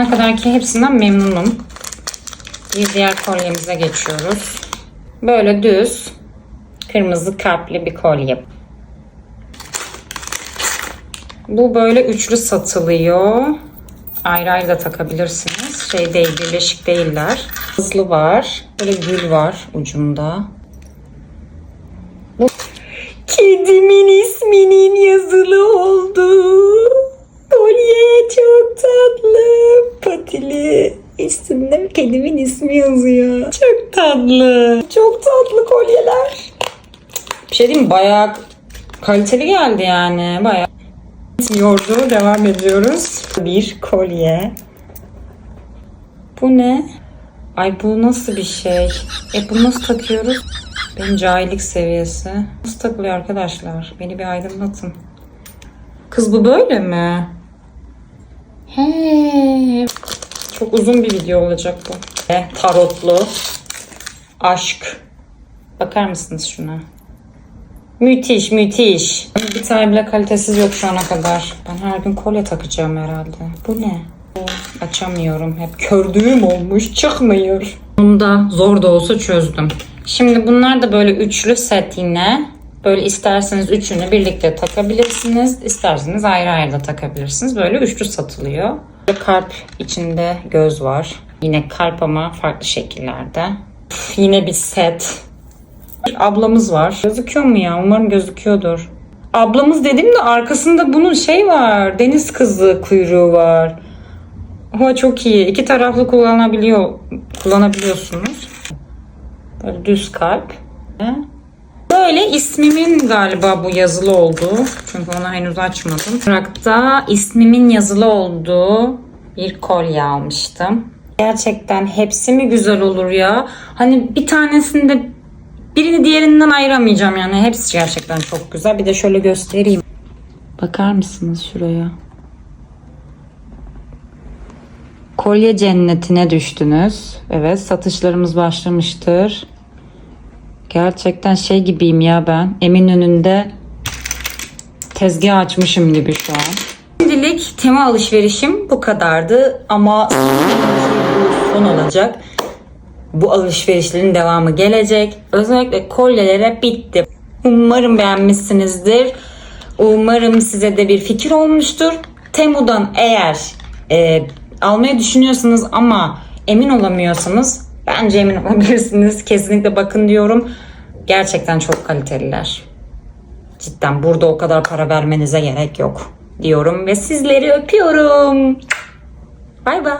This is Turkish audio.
Ne kadar ki hepsinden memnunum. Bir diğer kolyemize geçiyoruz. Böyle düz kırmızı kalpli bir kolye. Bu böyle üçlü satılıyor. Ayrı ayrı da takabilirsiniz. Şey değil, birleşik değiller. Hızlı var. Böyle gül var ucunda. Bu Kedimin isminin yazılı olduğu kolye çok tatlı. Patili. Üstünde kedimin ismi yazıyor. Çok tatlı. Çok tatlı kolyeler. Bir şey diyeyim? Bayağı kaliteli geldi yani. Bayağı. Bitmiyordu. Devam ediyoruz. Bir kolye. Bu ne? Ay bu nasıl bir şey? E bunu nasıl takıyoruz? Benim cahillik seviyesi. Nasıl takılıyor arkadaşlar? Beni bir aydınlatın. Kız bu böyle mi? He. Çok uzun bir video olacak bu. E, tarotlu. Aşk. Bakar mısınız şuna? Müthiş müthiş. Bir tane bile kalitesiz yok şu ana kadar. Ben her gün kolye takacağım herhalde. Bu ne? Açamıyorum. Hep kördüğüm olmuş. Çıkmıyor. Bunu da zor da olsa çözdüm. Şimdi bunlar da böyle üçlü set yine. Böyle isterseniz üçünü birlikte takabilirsiniz. isterseniz ayrı ayrı da takabilirsiniz. Böyle üçlü satılıyor. Böyle kalp içinde göz var. Yine kalp ama farklı şekillerde. Üf, yine bir set. Bir ablamız var. Gözüküyor mu ya? Umarım gözüküyordur. Ablamız dedim de arkasında bunun şey var. Deniz kızı kuyruğu var. Ama çok iyi. İki taraflı kullanabiliyor kullanabiliyorsunuz. Böyle düz kalp. Böyle ismimin galiba bu yazılı olduğu. Çünkü onu henüz açmadım. Durakta ismimin yazılı olduğu bir kolye almıştım. Gerçekten hepsi mi güzel olur ya? Hani bir tanesinde birini diğerinden ayıramayacağım yani. Hepsi gerçekten çok güzel. Bir de şöyle göstereyim. Bakar mısınız şuraya? Kolye cennetine düştünüz. Evet satışlarımız başlamıştır. Gerçekten şey gibiyim ya ben. Eminönü'nde tezgah açmışım gibi şu an. Şimdilik tema alışverişim bu kadardı ama son olacak. Bu alışverişlerin devamı gelecek. Özellikle kolyelere bitti. Umarım beğenmişsinizdir. Umarım size de bir fikir olmuştur. Temu'dan eğer e, almayı düşünüyorsanız ama emin olamıyorsanız bence emin olabilirsiniz. Kesinlikle bakın diyorum. Gerçekten çok kaliteliler. Cidden burada o kadar para vermenize gerek yok diyorum ve sizleri öpüyorum. Bay bay.